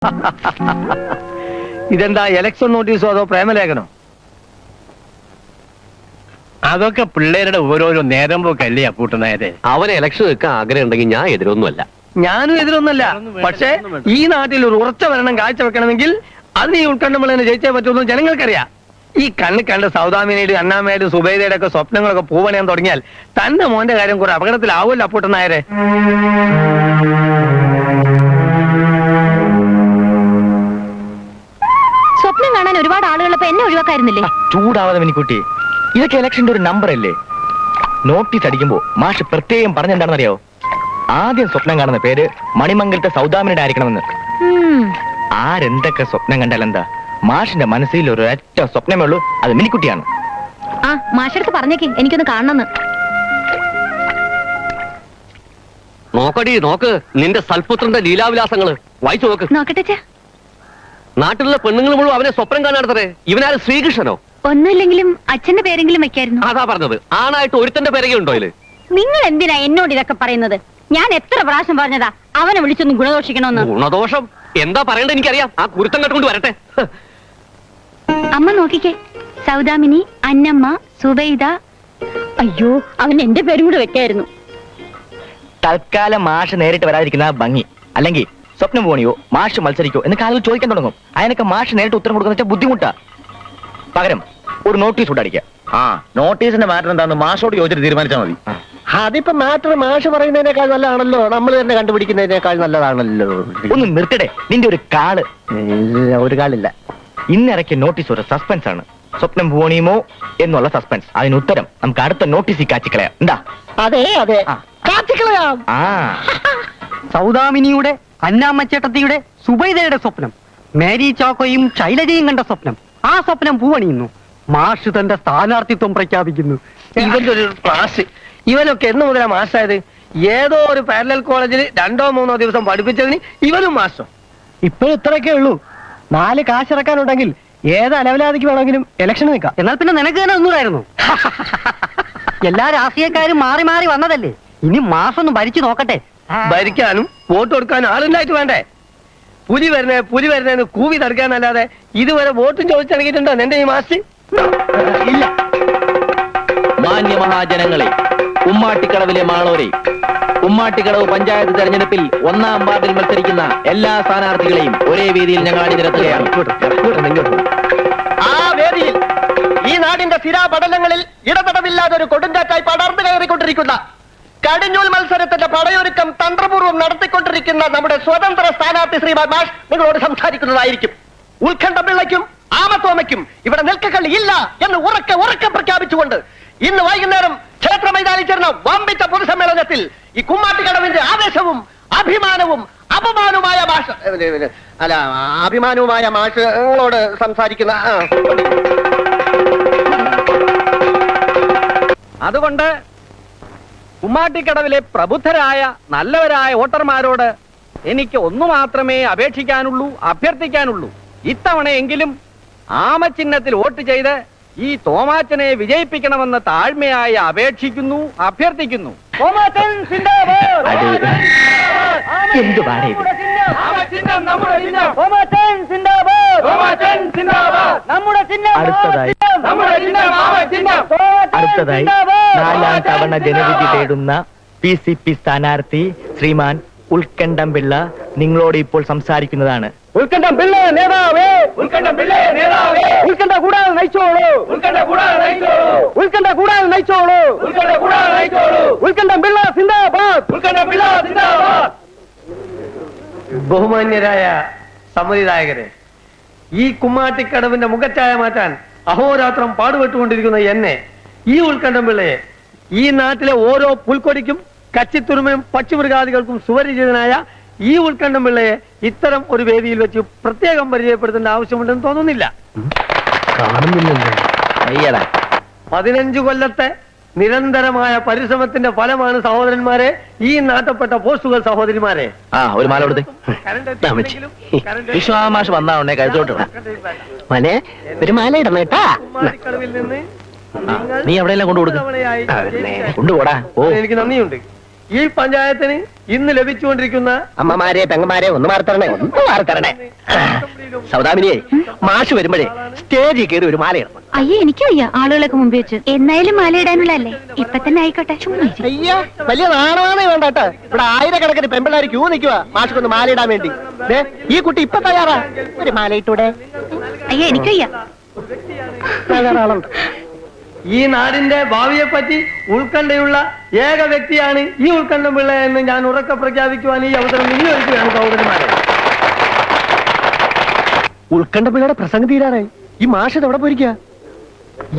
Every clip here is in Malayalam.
ഇതെന്താ എലക്ഷൻ നോട്ടീസോ അതോ പ്രേമലേഖനോ? അതൊക്കെ പിള്ളേരുടെ ഓരോരോ നേരം പോക്കല്ലേ അപ്പൂട്ടനായത് അവന് ഇലക്ഷൻ വെക്കാൻ ആഗ്രഹം ഉണ്ടെങ്കിൽ ഞാൻ എതിരൊന്നുമല്ല. ഞാനും എതിരൊന്നുമല്ല. പക്ഷേ ഈ നാട്ടിൽ ഒരു ഉറച്ച ഭരണം കാഴ്ചവെക്കണമെങ്കിൽ അത് ഈ ഉത്കണ്ഠമുള്ള ജയിച്ചേ പറ്റുമെന്ന് ജനങ്ങൾക്കറിയാം. ഈ കണ്ണ് കണ്ട സൗദാമിനിയുടെ അണ്ണാമയുടെ സുബൈദയുടെ ഒക്കെ സ്വപ്നങ്ങളൊക്കെ പൂവണയാൻ തുടങ്ങിയാൽ തന്റെ മോന്റെ കാര്യം കുറെ അപകടത്തിലാവുമല്ലോ അപ്പൂട്ടനായരെ എന്നെ ഒഴിവാക്കായിരുന്നില്ലേ? ചൂടാവാതെ മിനിക്കുട്ടി ഇതൊക്കെ ഇലക്ഷന്റെ ഒരു നമ്പർ അല്ലേ നോട്ടീസ് അടിക്കുമ്പോ മാഷ് പ്രത്യേകം പറഞ്ഞെന്താണെന്നറിയോ ആദ്യം സ്വപ്നം കാണുന്ന പേര് മണിമംഗലത്തെ സൗദാമിനിയുടെ ആയിരിക്കണമെന്ന്. എന്ന് ആരെന്തൊക്കെ സ്വപ്നം കണ്ടാൽ എന്താ? മാഷിന്റെ മനസ്സിൽ ഒരു ഒറ്റ സ്വപ്നമേ ഉള്ളൂ അത് മിനിക്കുട്ടിയാണ്. ആ മാഷടുത്ത് പറഞ്ഞേക്ക് എനിക്കൊന്ന് കാണണമെന്ന് നോക്കടി നോക്ക്. നിന്റെ സൽപുത്രന്റെ ലീലാവിലാസങ്ങൾ. വായിച്ചു നോക്ക്. നോക്കട്ടെ നാട്ടിലുള്ള പെണ്ണുങ്ങൾ മുഴുവൻ അവനെ സ്വപ്നം കാണാടത്തരെ ഇവനാര് ശ്രീകൃഷ്ണനോ? ഒന്നുമില്ലെങ്കിലും അച്ഛന്റെ പേരെങ്കിലും വെക്കായിരുന്നു. അതാ പറഞ്ഞത്. ആണായിട്ട് ഒരുത്തന്റെ പേരെങ്കിലും ഉണ്ടോ ഇതിൽ? നിങ്ങൾ എന്തിനാ എന്നോട് ഇതൊക്കെ പറയുന്നത്? ഞാൻ എത്ര പ്രാവശ്യം പറഞ്ഞതാ അവനെ വിളിച്ചൊന്ന് ഗുണദോഷിക്കണമെന്ന്. ഗുണദോഷം? എന്താ പറയണ്ടത് എനിക്കറിയാം. ആ കുരുത്തം കെട്ടുകൊണ്ട് വരട്ടെ. അമ്മ നോക്കിക്കേ. സൗദാമിനി അന്നമ്മ സുബൈദ. അയ്യോ അവൻ എന്റെ പേരും കൂടെ വെക്കായിരുന്നു. തൽക്കാലം മാഷ് നേരിട്ട് വരാതിരിക്കുന്ന ഭംഗി. അല്ലെങ്കിൽ സ്വപ്നം പോണിയോ? മാഷ് മത്സരിക്കോ? എന്ന് ആളുകൾ ചോദിക്കാൻ തുടങ്ങും. അതിനൊക്കെ മാഷ് നേരിട്ട് ഉത്തരം കൊടുക്കുന്ന വെച്ചാൽ ബുദ്ധിമുട്ടാ. പകരം ഒരു നോട്ടീസ് കൂടെ അടിക്കുക ആ നോട്ടീസിന്റെ മാറ്റർ എന്താന്ന് മാഷോട് ചോദിച്ചിട്ട് തീരുമാനിച്ചാൽ മതി. അതിപ്പോ മാറ്റർ മാഷ് പറയുന്നതിനേക്കാൾ നല്ലതാണല്ലോ. നമ്മൾ തന്നെ കണ്ടുപിടിക്കുന്നതിനേക്കാൾ നല്ലതാണല്ലോ. ഒന്ന് നിർത്തടെ നിന്റെ ഒരു കാൾ. ഒരു കാളില്ല. ഇന്നിറക്കിയ നോട്ടീസ് ഒരു സസ്പെൻസ് ആണ്. സ്വപ്നം പോണിയുമോ എന്നുള്ള സസ്പെൻസ് അതിന് ഉത്തരം നമുക്ക് അടുത്ത നോട്ടീസിൽ കാച്ചിക്കളയാം. എന്താ അതെ അതെ. കാച്ചിക്കളയാം. ആ. സൗദാമിനിയുടെ അന്നാമ്മച്ചേട്ടത്തിയുടെ സുബൈദയുടെ സ്വപ്നം മേരി ചാക്കോയും ശൈലജയും കണ്ട സ്വപ്നം ആ സ്വപ്നം പൂവണിയുന്നു. മാഷ് തന്റെ സ്ഥാനാർത്ഥിത്വം പ്രഖ്യാപിക്കുന്നു. ഇവന്റെ ഒരു ക്ലാസ് ഇവനൊക്കെ എന്ന് മുതലാ മാഷായത്? ഏതോ ഒരു പാരലൽ കോളേജിൽ രണ്ടോ മൂന്നോ ദിവസം പഠിപ്പിച്ചതിന് ഇവനും മാഷോ. ഇപ്പൊ ഇത്രയൊക്കെ ഉള്ളൂ. നാല് കാശിറക്കാനുണ്ടെങ്കിൽ ഏത് അലവലാതിക്ക് വേണമെങ്കിലും ഇലക്ഷൻ നിൽക്കാം. എന്നാൽ പിന്നെ നിനക്ക് തന്നെ ഒന്നുമായിരുന്നു എല്ലാ രാഷ്ട്രീയക്കാരും മാറി മാറി വന്നതല്ലേ? ഇനി മാസൊന്ന് ഭരിച്ചു നോക്കട്ടെ. ഭരിക്കാനും വോട്ട് കൊടുക്കാനും ആളുണ്ടായിട്ട് വേണ്ടേ? പുലി വരുന്നേ പുലി വരണേന്ന് കൂവി തടുക്കാന്നല്ലാതെ ഇതുവരെ വോട്ടും ചോദിച്ചിറങ്ങിയിട്ടുണ്ടോ നിന്റെ ഈ മാസി? ഇല്ല. മാന്യ മഹാജനങ്ങളെ ഉമ്മാട്ടിക്കടവിലെ മാളോരെ ഉമ്മാട്ടിക്കടവ് പഞ്ചായത്ത് തെരഞ്ഞെടുപ്പിൽ ഒന്നാം വാർഡിൽ മത്സരിക്കുന്ന എല്ലാ സ്ഥാനാർത്ഥികളെയും ഒരേ വേദിയിൽ ഞങ്ങൾ അണിനിരത്തുകയാണ്. ആ വേദിയിൽ ഈ നാടിന്റെ സ്ഥിരാപടലങ്ങളിൽ ഇടതടവില്ലാതെ ഒരു കൊടുങ്കാറ്റായി പടർന്നു കയറിക്കൊണ്ടിരിക്കുന്ന കടിഞ്ഞൂൽ മത്സരത്തിന്റെ പടയൊരുക്കം തന്ത്രപൂർവം നടത്തിക്കൊണ്ടിരിക്കുന്ന നമ്മുടെ സ്വതന്ത്ര സ്ഥാനാർത്ഥി ശ്രീ മാഷ് നിങ്ങളോട് സംസാരിക്കുന്നതായിരിക്കും. ഉത്കണ്ഠ പിള്ളയ്ക്കും ആമത്തോമയ്ക്കും ഇവിടെ നിൽക്കക്കള്ളി ഇല്ല എന്ന് ഉറക്കെ ഉറക്കെ പ്രഖ്യാപിച്ചുകൊണ്ട് ഇന്ന് വൈകുന്നേരം ക്ഷേത്ര മൈതാനിൽ ചേർന്ന വമ്പിച്ച പൊതുസമ്മേളനത്തിൽ ഈ കുമ്മാട്ടിക്കടവിന്റെ ആവേശവും അഭിമാനവും അപമാനവുമായ ഭാഷ അല്ല അഭിമാനവുമായ മാഷങ്ങളോട് സംസാരിക്കുന്ന അതുകൊണ്ട് കുമ്മാട്ടിക്കടവിലെ പ്രബുദ്ധരായ നല്ലവരായ വോട്ടർമാരോട് എനിക്ക് ഒന്നു മാത്രമേ അപേക്ഷിക്കാനുള്ളൂ അഭ്യർത്ഥിക്കാനുള്ളൂ ഇത്തവണയെങ്കിലും ആമചിഹ്നത്തിൽ വോട്ട് ചെയ്ത് ഈ തോമാച്ചനെ വിജയിപ്പിക്കണമെന്ന് താഴ്മയായി അപേക്ഷിക്കുന്നു അഭ്യർത്ഥിക്കുന്നു! എന്ത് അടുത്തതായി. നാലാം തവണ ജനവിധി തേടുന്ന പി സി പി സ്ഥാനാർത്ഥി ശ്രീമാൻ ഉൽക്കണ്ഠം പിള്ള നിങ്ങളോട് ഇപ്പോൾ സംസാരിക്കുന്നതാണ്. ഉത്കണ്ഠം പിള്ള നേതാവേ. ഉത്കണ്ഠം പിള്ള നേതാവേ. ഉത്കണ്ഠ കൂടാതെ നയിച്ചോളൂ. ഉത്കണ്ഠ കൂടാതെ നയിച്ചോളൂ. ഉത്കണ്ഠ കൂടാതെ നയിച്ചോളൂ. ഉത്കണ്ഠ കൂടാതെ നയിച്ചോളൂ. ഉത്കണ്ഠം പിള്ള സിന്ദാബാദ്. ഉത്കണ്ഠ പിള്ള സിന്ദാബാദ്. ബഹുമാന്യരായ സമ്മതിദായകരെ ഈ കുമ്മാട്ടിക്കടവിന്റെ മുഖച്ഛായ മാറ്റാൻ അഹോരാത്രം പാടുപെട്ടുകൊണ്ടിരിക്കുന്ന എന്നെ ഈ ഉത്കണ്ഠം പിള്ളയെ ഈ നാട്ടിലെ ഓരോ പുൽക്കൊടിക്കും കച്ചിത്തുരുമയും പക്ഷിമൃഗാദികൾക്കും സുപരിചിതനായ ഈ ഉത്കണ്ഠം പിള്ളയെ ഇത്തരം ഒരു വേദിയിൽ വെച്ച് പ്രത്യേകം പരിചയപ്പെടുത്തേണ്ട ആവശ്യമുണ്ടെന്ന് തോന്നുന്നില്ല. അയ്യടാ. പതിനഞ്ചു കൊല്ലത്തെ നിരന്തരമായ പരിശ്രമത്തിന്റെ ഫലമാണ് സഹോദരന്മാരെ ഈ നാട്ടപ്പെട്ട പോസ്റ്റുകൾ സഹോദരിമാരെ. ആ ഒരു മാല കൊടുത്ത്. വിശ്വാമാഷ് വന്നാ കരുതോട്ട് മനെ ഒരു മാല ഇടണം കേട്ടാ. നീ എവിടെയെല്ലാം കൊണ്ടു കൊടുക്ക് കൊണ്ടുപോടാ. ഓ. എനിക്ക് നന്ദിയുണ്ട്. ഈ പഞ്ചായത്തിന് ഇന്ന് ലഭിച്ചുകൊണ്ടിരിക്കുന്ന അമ്മമാരെ പെങ്ങന്മാരെ ഒന്ന് മാർത്തരണേ ഒന്ന് മാറത്തരണേ. സൗദാമിനിയെ മാഷ് വരുമ്പോഴേ സ്റ്റേജിൽ കയറി ഒരു മാല മാലയിടണം അയ്യേ എനിക്ക് വയ്യ ആളുകളൊക്കെ മുമ്പ് വെച്ച്. എന്നായാലും മാലയിടാനുള്ളല്ലേ ഇപ്പൊ തന്നെ ആയിക്കോട്ടെ. അയ്യ വലിയ നാണമാണേ വേണ്ട കേട്ടോ ഇവിടെ ആയിരക്കണക്കിന് പെമ്പിള്ളേർ ക്യൂ നിൽക്കുക മാഷിക്കൊന്ന് മാല ഇടാൻ വേണ്ടി. ദേ, ഈ കുട്ടി ഇപ്പൊ തയ്യാറാ. ഒരു മാല ഇട്ടൂടെ? അയ്യേ എനിക്ക് വയ്യ ഈ നാടിന്റെ ഭാവിയെ പറ്റി ഉൾക്കണ്ഠയുള്ള ഏക വ്യക്തിയാണ് ഈ ഉൾക്കണ്ഠം പിള്ള എന്ന് ഞാൻ ഉറക്ക പ്രഖ്യാപിക്കുവാൻ ഈ അവസരം വിനിയോഗിക്കുകയാണ് സഹോദരന്മാരെ ഉൾക്കണ്ഠ പിള്ളയുടെ പ്രസംഗം തീരാറായി. ഈ മാഷ് ഇത് എവിടെ പോയിരിക്കുക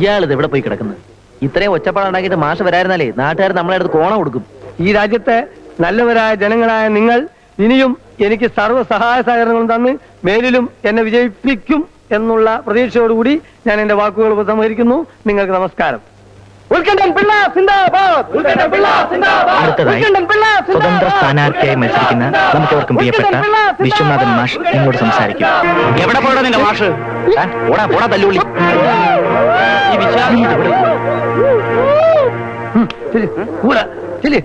ഇയാളിത് എവിടെ പോയി കിടക്കുന്നത് ഇത്രയും ഒച്ചപ്പാടുണ്ടാക്കിയിട്ട് മാഷ് വരായിരുന്നാലേ നാട്ടുകാർ നമ്മളെ അടുത്ത് കോണ കൊടുക്കും. ഈ രാജ്യത്തെ നല്ലവരായ ജനങ്ങളായ നിങ്ങൾ ഇനിയും എനിക്ക് സർവ സഹായ സഹകരണങ്ങളും തന്ന് മേലിലും എന്നെ വിജയിപ്പിക്കും. എന്നുള്ള പ്രതീക്ഷയോടുകൂടി ഞാൻ എന്റെ വാക്കുകൾ ഉപസംഹരിക്കുന്നു. നിങ്ങൾക്ക് നമസ്കാരം. അടുത്തതായി സ്വതന്ത്ര സ്ഥാനാർത്ഥിയായി മത്സരിക്കുന്ന നമുക്കവർക്കും പ്രിയപ്പെട്ട വിശ്വനാഥൻ മാഷ് നിങ്ങളോട് സംസാരിക്കും. എവിടെ പോടാ നിന്റെ മാഷ്? ഓടാ പോടാ തല്ലുള്ളി ഈ വിശ്വാസം കൂടാ ചെല്ല്.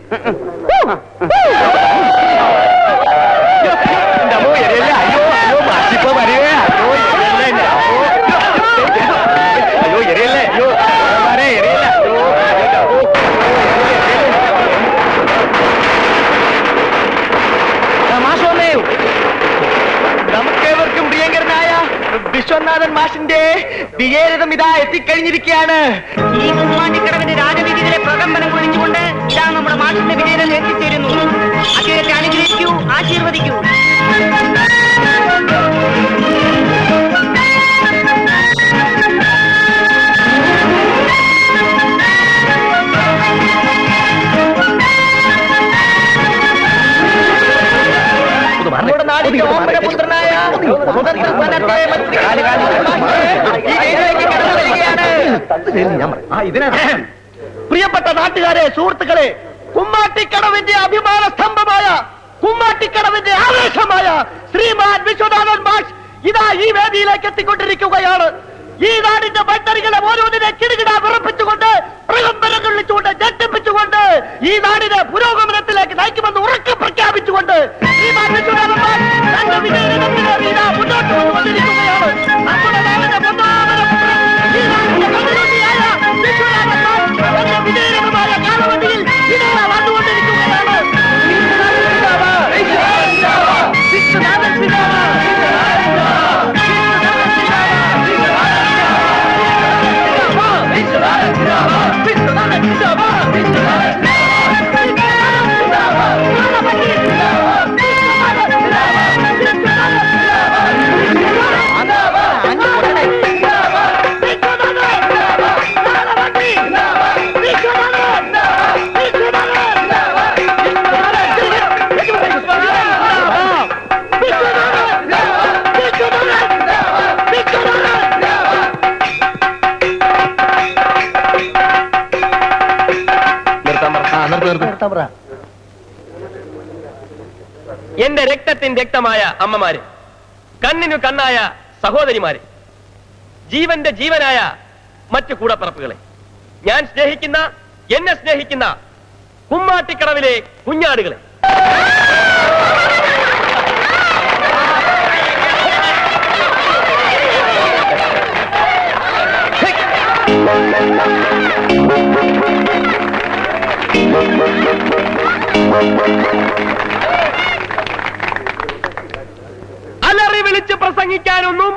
അയ്യോ എരിയല്ലേ അയ്യോ മാരെ, എരിയല്ല അയ്യോ നമുക്കേവർക്കും പ്രിയങ്കരനായ വിശ്വനാഥൻ മാഷിന്റെ വിജയരഥം ഇതാ എത്തിക്കഴിഞ്ഞിരിക്കുകയാണ്. ഈ കുമ്മാട്ടിക്കടവിന്റെ രാജവീതിയിലെ പ്രകമ്പനം കുഴിച്ചുകൊണ്ട് ഇതാ നമ്മുടെ മാഷിന്റെ വിജയരഥം എത്തിച്ചേരുന്നു. അദ്ദേഹത്തെ അനുഗ്രഹിക്കൂ ആശീർവദിക്കൂ. പ്രിയപ്പെട്ട നാട്ടുകാരെ സുഹൃത്തുക്കളെ കുമ്മാട്ടിക്കടവിന്റെ അഭിമാന സ്തംഭമായ കുമ്മാട്ടിക്കടവിന്റെ ആവേശമായ ശ്രീമാൻ വിശ്വനാഥൻ മാഷ് ഇതാ ഈ വേദിയിലേക്ക് എത്തിക്കൊണ്ടിരിക്കുകയാണ്. ഈ നാടിന്റെ മണ്ണറികളെ ഓരോന്നിനെ കിടുകിട വിറപ്പിച്ചുകൊണ്ട് പ്രകമ്പനം കൊള്ളിച്ചുകൊണ്ട് ഞെട്ടിപ്പിച്ചുകൊണ്ട് ഈ നാടിനെ പുരോഗമനത്തിലേക്ക് നയിക്കുമെന്ന് ഉറക്കെ പ്രഖ്യാപിച്ചുകൊണ്ട് ഈ ഇതാ മുന്നോട്ട് വന്നുകൊണ്ടിരിക്കുകയാണ് നമ്മുടെ നാടിന്റെ എന്റെ രക്തത്തിൻ രക്തമായ അമ്മമാര് കണ്ണിനു കണ്ണായ സഹോദരിമാര് ജീവന്റെ ജീവനായ മറ്റു കൂടപ്പറപ്പുകളെ. ഞാൻ സ്നേഹിക്കുന്ന എന്നെ സ്നേഹിക്കുന്ന കുമ്മാട്ടിക്കടവിലെ കുഞ്ഞാടുകളെ. അലറി വിളിച്ച് പ്രസംഗിക്കാനൊന്നും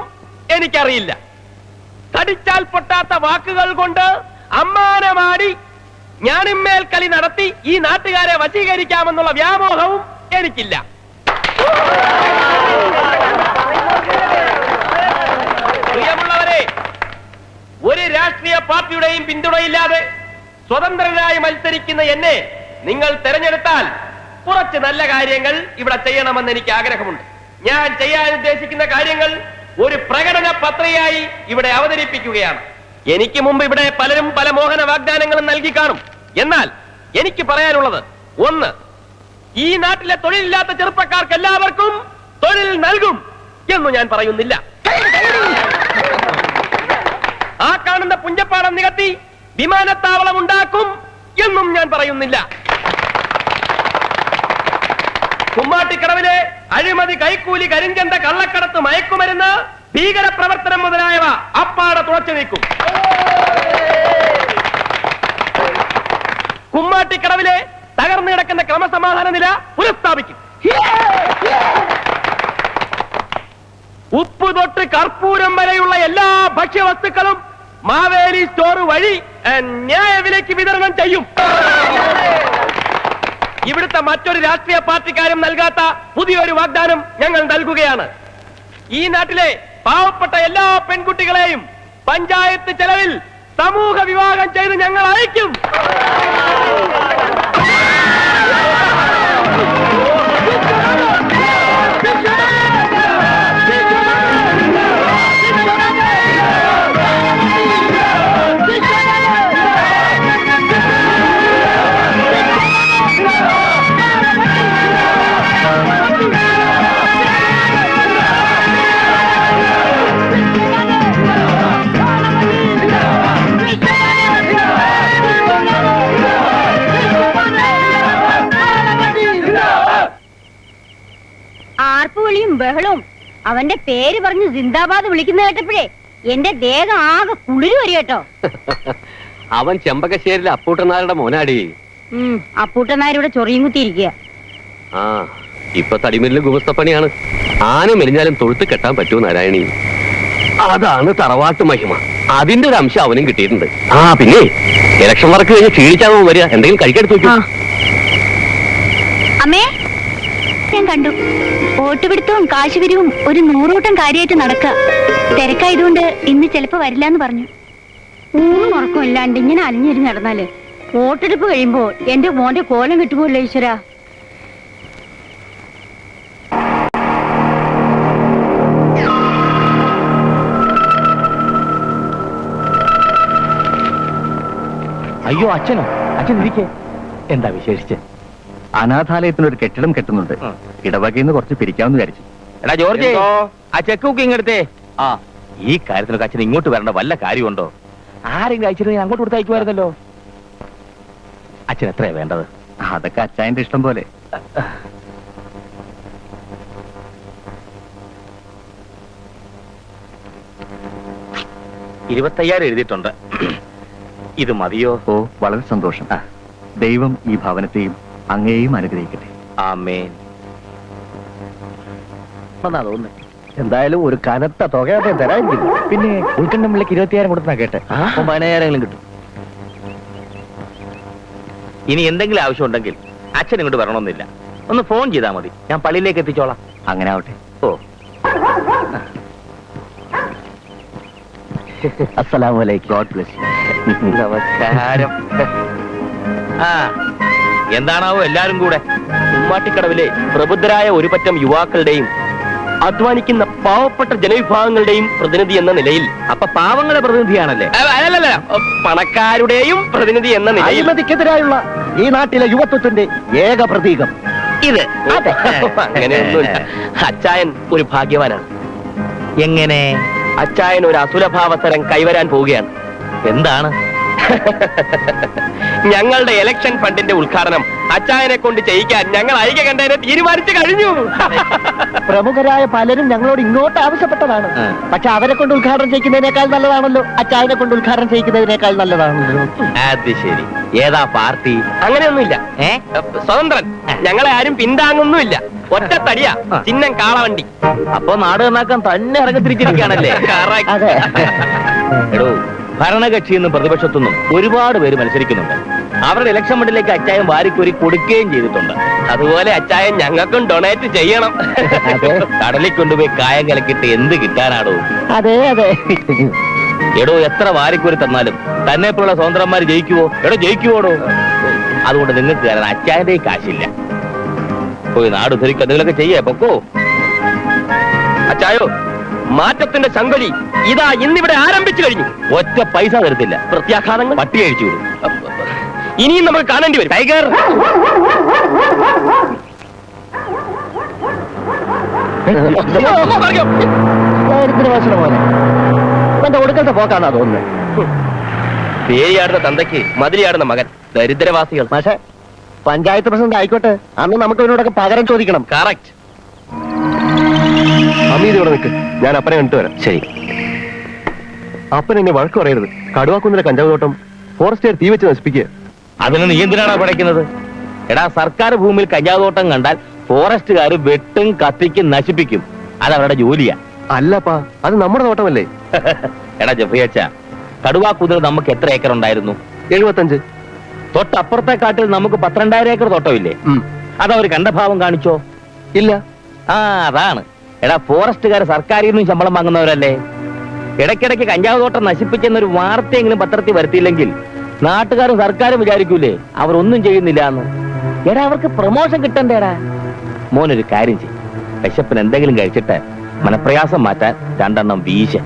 എനിക്കറിയില്ല. കടിച്ചാൽ പൊട്ടാത്ത വാക്കുകൾ കൊണ്ട് അമ്മാനമാടി ഞാനിന്മേൽ കളി നടത്തി ഈ നാട്ടുകാരെ വശീകരിക്കാമെന്നുള്ള വ്യാമോഹവും എനിക്കില്ല. പ്രിയമുള്ളവരെ ഒരു രാഷ്ട്രീയ പാർട്ടിയുടെയും പിന്തുണയില്ലാതെ സ്വതന്ത്രനായി മത്സരിക്കുന്ന എന്നെ നിങ്ങൾ തെരഞ്ഞെടുത്താൽ കുറച്ച് നല്ല കാര്യങ്ങൾ ഇവിടെ ചെയ്യണമെന്ന് എനിക്ക് ആഗ്രഹമുണ്ട്. ഞാൻ ചെയ്യാൻ ഉദ്ദേശിക്കുന്ന കാര്യങ്ങൾ ഒരു പ്രകടന പത്രയായി ഇവിടെ അവതരിപ്പിക്കുകയാണ്. എനിക്ക് മുമ്പ് ഇവിടെ പലരും പല മോഹന വാഗ്ദാനങ്ങളും നൽകി കാണും. എന്നാൽ എനിക്ക് പറയാനുള്ളത് ഒന്ന് ഈ നാട്ടിലെ തൊഴിലില്ലാത്ത ചെറുപ്പക്കാർക്ക് എല്ലാവർക്കും തൊഴിൽ നൽകും എന്ന് ഞാൻ പറയുന്നില്ല. ആ കാണുന്ന പുഞ്ചപ്പാടം നികത്തി വിമാനത്താവളം ഉണ്ടാക്കും എന്നും ഞാൻ പറയുന്നില്ല. കുമ്മാട്ടിക്കടവിലെ അഴിമതി കൈക്കൂലി കരിഞ്ചന്ത കള്ളക്കടത്ത് മയക്കുമരുന്ന് ഭീകര പ്രവർത്തനം മുതലായവ അപ്പാടെ തുളച്ചു നീക്കും. കുമ്മാട്ടിക്കടവിലെ തകർന്നു കിടക്കുന്ന ക്രമസമാധാന നില പുനഃസ്ഥാപിക്കും. ഉപ്പ് തൊട്ട് കർപ്പൂരം വരെയുള്ള എല്ലാ ഭക്ഷ്യവസ്തുക്കളും മാവേലി സ്റ്റോർ വഴി ന്യായവിലേക്ക് വിതരണം ചെയ്യും. ഇവിടുത്തെ മറ്റൊരു രാഷ്ട്രീയ പാർട്ടിക്കാരും നൽകാത്ത പുതിയൊരു വാഗ്ദാനം ഞങ്ങൾ നൽകുകയാണ്. ഈ നാട്ടിലെ പാവപ്പെട്ട എല്ലാ പെൺകുട്ടികളെയും പഞ്ചായത്ത് ചെലവിൽ സമൂഹ വിവാഹം ചെയ്ത് ഞങ്ങൾ അയക്കും. അവന്റെ പേര് പറഞ്ഞ് സിന്ദാബാദ് വിളിക്കുന്ന കേട്ടപ്പോഴേ എന്റെ ദേഹം ആകെ കുളിര് വരും കേട്ടോ. അവൻ ചെമ്പകശ്ശേരിയിലെ അപ്പൂട്ടനാരുടെ മോനാടി. ഉം അപ്പൂട്ടനാരിവിടെ ചൊറിയും കുത്തിയിരിക്കുക. ആ ഇപ്പൊ തടിമില്ലിൽ ഗുമസ്തപ്പണിയാണ് ആന മെലിഞ്ഞാലും തൊഴുത്ത് കെട്ടാൻ പറ്റൂ നാരായണി. അതാണ് തറവാട്ട് മഹിമ. അതിന്റെ ഒരു അംശം അവനും കിട്ടിയിട്ടുണ്ട്. ആ പിന്നെ ഇലക്ഷൻ വർക്ക് കഴിഞ്ഞ് ക്ഷീണിച്ചാൽ വരിക? എന്തെങ്കിലും കഴിക്കെടുത്ത് ആ. അമ്മേ ഞാൻ കണ്ടു. ഓട്ടുപിടുത്തവും കാശുപിരിവും ഒരു നൂറൂട്ടം കാര്യമായിട്ട് നടക്കുക തിരക്കായതുകൊണ്ട് ഇന്ന് ചിലപ്പോ വരില്ല എന്ന് പറഞ്ഞു. ഊണും ഉറക്കം ഇല്ലാണ്ട് ഇങ്ങനെ അലിഞ്ഞിരി നടന്നാൽ വോട്ടെടുപ്പ് കഴിയുമ്പോ എന്റെ മോന്റെ കോലം കിട്ടുമല്ലോ ഈശ്വര. അയ്യോ അച്ഛനോ? അച്ഛൻ ഇരിക്കേ. എന്താ വിശേഷിച്ച്? അനാഥാലയത്തിന് ഒരു കെട്ടിടം കെട്ടുന്നുണ്ട്. ഇടവകയിൽ നിന്ന് കുറച്ച് പിരിക്കാമെന്ന് വിചാരിച്ചു. എടാ ജോർജ് ആ ചെക്ക് ബുക്ക് ഇങ്ങെടുത്തേ. ആ. ഈ കാര്യത്തിലൊക്കെ അച്ഛൻ ഇങ്ങോട്ട് വരേണ്ട വല്ല കാര്യമുണ്ടോ? ആരെങ്കിലും അയച്ചിരുന്നെങ്കിൽ അങ്ങോട്ട് കൊടുത്ത് അയക്കുമായിരുന്നല്ലോ. അച്ഛൻ എത്രയാ വേണ്ടത്? അതൊക്കെ അച്ചായന്റെ ഇഷ്ടം പോലെ. ഇരുപത്തയ്യായിരം എഴുതിയിട്ടുണ്ട്. ഇത് മതിയോ? ഓ വളരെ സന്തോഷം. ദൈവം ഈ ഭവനത്തെയും അങ്ങയെയും അനുഗ്രഹിക്കട്ടെ. ആമേൻ. തോന്നുന്നു. എന്തായാലും ഒരു കനത്ത തുക തരാതിരിക്കുന്നു പിന്നെ ഉൾക്കണ്ഠം പിള്ളക്ക് ഇരുപത്തിയായിരം കൊടുത്താ കേട്ടെ. പതിനായിരങ്ങളും പതിനായിരം കിട്ടും. ഇനി എന്തെങ്കിലും ആവശ്യം ഉണ്ടെങ്കിൽ അച്ഛൻ ഇങ്ങോട്ട് വരണമെന്നില്ല. ഒന്ന് ഫോൺ ചെയ്താൽ മതി. ഞാൻ പള്ളിയിലേക്ക് എത്തിച്ചോളാം. അങ്ങനെ ആവട്ടെ. ഓ. അസ്സലാമലൈക്കും ഗോഡ് ബ്ലസ് നമസ്കാരം. ആ. എന്താണാവോ എല്ലാരും കൂടെ? ഉമ്മാട്ടിക്കടവിലെ പ്രബുദ്ധരായ ഒരു പറ്റം യുവാക്കളുടെയും അധ്വാനിക്കുന്ന പാവപ്പെട്ട ജനവിഭാഗങ്ങളുടെയും പ്രതിനിധി എന്ന നിലയിൽ. അപ്പൊ പാവങ്ങളെ പ്രതിനിധിയാണല്ലേ? അല്ലല്ല പണക്കാരുടെയും പ്രതിനിധി എന്ന നിലയിൽ. അഴിമതിക്കെതിരായുള്ള ഈ നാട്ടിലെ യുവത്വത്തിന്റെ ഏക പ്രതീകം. ഇത്. അങ്ങനെയൊന്നുമില്ല. അച്ചായൻ ഒരു ഭാഗ്യവാനാണ്. എങ്ങനെ? അച്ചായൻ ഒരു അസുലഭാവസരം കൈവരാൻ പോവുകയാണ്. എന്താണ്? ഞങ്ങളുടെ ഇലക്ഷൻ ഫണ്ടിന്റെ ഉദ്ഘാടനം അച്ചായനെ കൊണ്ട് ചെയ്യിക്കാൻ ഞങ്ങൾ ഐക്യ കണ്ടതിനെ തീരുമാനിച്ചു കഴിഞ്ഞു. പ്രമുഖരായ പലരും ഞങ്ങളോട് ഇങ്ങോട്ട് ആവശ്യപ്പെട്ടതാണ്. പക്ഷെ അവരെ കൊണ്ട് ഉദ്ഘാടനം ചെയ്യിക്കുന്നതിനേക്കാൾ നല്ലതാണല്ലോ. അച്ചായനെ കൊണ്ട് ഉദ്ഘാടനം ചെയ്യിക്കുന്നതിനേക്കാൾ നല്ലതാണല്ലോ. അത് ശരി. ഏതാ പാർട്ടി? അങ്ങനെയൊന്നുമില്ല. സ്വതന്ത്രൻ. ഞങ്ങളെ ആരും പിന്താങ്ങുന്നുമില്ല. ഒറ്റ തടിയാ. ചിഹ്നം കാളവണ്ടി. അപ്പൊ നാട് നന്നാക്കാൻ തന്നെ ഇറങ്ങത്തിരിച്ചിരിക്കുകയാണല്ലേ എടോ ഭരണകക്ഷി എന്നും പ്രതിപക്ഷത്തുനിന്നും ഒരുപാട് പേര് മത്സരിക്കുന്നുണ്ട്. അവരുടെ ഇലക്ഷൻ ഫണ്ടിലേക്ക് അച്ചായം വാരിക്കൂരി കൊടുക്കുകയും ചെയ്തിട്ടുണ്ട്. അതുപോലെ അച്ചായം ഞങ്ങൾക്കും ഡൊണേറ്റ് ചെയ്യണം. കടലിൽ കൊണ്ടുപോയി കായം കലക്കിട്ട് എന്ത് കിട്ടാനാടോ? അതെ അതെ. എടോ എത്ര വാരിക്കൂരി തന്നാലും തന്നെ പോലുള്ള സ്വതന്ത്രന്മാർ ജയിക്കുവോ? എടോ ജയിക്കുവോടോ? അതുകൊണ്ട് നിങ്ങൾക്ക് തരാൻ അച്ചായന്റെ കാശില്ല. പോയി നാട് ഉദ്ധരിക്കുക നിങ്ങളൊക്കെ ചെയ്യേ പൊക്കോ. അച്ചായോ മാറ്റത്തിന്റെ ചങ്കലി ഇതാ ഇന്നിവിടെ ആരംഭിച്ചു കഴിഞ്ഞു. ഒറ്റ പൈസ തരത്തില്ല. പ്രത്യാഘാതങ്ങൾ പട്ടി അഴിച്ചു വിടും. ഇനിയും നമുക്ക് കാണേണ്ടി വരും. ടൈഗർ! എന്റെ ഒടുക്കത്തെ പോക്കാന്നാ തോന്നുന്നത് പേരിയാടുന്ന തന്തയ്ക്ക് മതിലിയാടുന്ന മകൻ. ദരിദ്രവാസികൾ. പക്ഷേ പഞ്ചായത്ത് പ്രസിഡന്റ് ആയിക്കോട്ടെ. അന്ന് നമുക്ക് ഇവരോടൊക്കെ പകരം ചോദിക്കണം. കറക്റ്റ് അമീത് ഇവിടെ നിൽക്ക് ഞാൻ അപ്പനെ കണ്ടിട്ട് വരാം. ശരി. അപ്പൻ എന്നെ വഴക്ക് പറയരുത്. കടുവാക്കുന്നിലെ കഞ്ചാവ് തോട്ടം ഫോറസ്റ്റുകാർ തീ വെച്ച് നശിപ്പിക്കുക. അതിന് നീ എന്തിനാണ് പടയ്ക്കുന്നത്? എടാ സർക്കാർ ഭൂമിയിൽ കഞ്ചാവ് തോട്ടം കണ്ടാൽ ഫോറസ്റ്റുകാർ വെട്ടും കത്തിക്കും നശിപ്പിക്കും. അത് അവരുടെ ജോലിയാ. അല്ലപ്പാ അത് നമ്മുടെ തോട്ടമല്ലേ? എടാ ജഫിയച്ച കടുവാക്കുതിൽ നമുക്ക് എത്ര ഏക്കർ ഉണ്ടായിരുന്നു? എഴുപത്തഞ്ച്. തൊട്ടപ്പുറത്തെ കാട്ടിൽ നമുക്ക് പന്ത്രണ്ടായിരം ഏക്കർ തോട്ടമില്ലേ? അതവർ കണ്ട കണ്ടഭാവം കാണിച്ചോ? ഇല്ല. ആ അതാണ്. എടാ ഫോറസ്റ്റുകാർ സർക്കാരിൽ നിന്നും ശമ്പളം വാങ്ങുന്നവരല്ലേ? ഇടയ്ക്കിടയ്ക്ക് കഞ്ചാവ് തോട്ടം നശിപ്പിച്ചെന്നൊരു വാർത്തയെങ്കിലും പത്രത്തിൽ വരുത്തിയില്ലെങ്കിൽ നാട്ടുകാരും സർക്കാരും വിചാരിക്കൂലേ അവർ ഒന്നും ചെയ്യുന്നില്ല എന്ന് എടാ അവർക്ക് പ്രൊമോഷൻ കിട്ടണ്ടേടാ. മോനൊരു കാര്യം ചെയ്യും. വിശപ്പിന് എന്തെങ്കിലും കഴിച്ചിട്ട് മനപ്രയാസം മാറ്റാൻ രണ്ടെണ്ണം വീശ.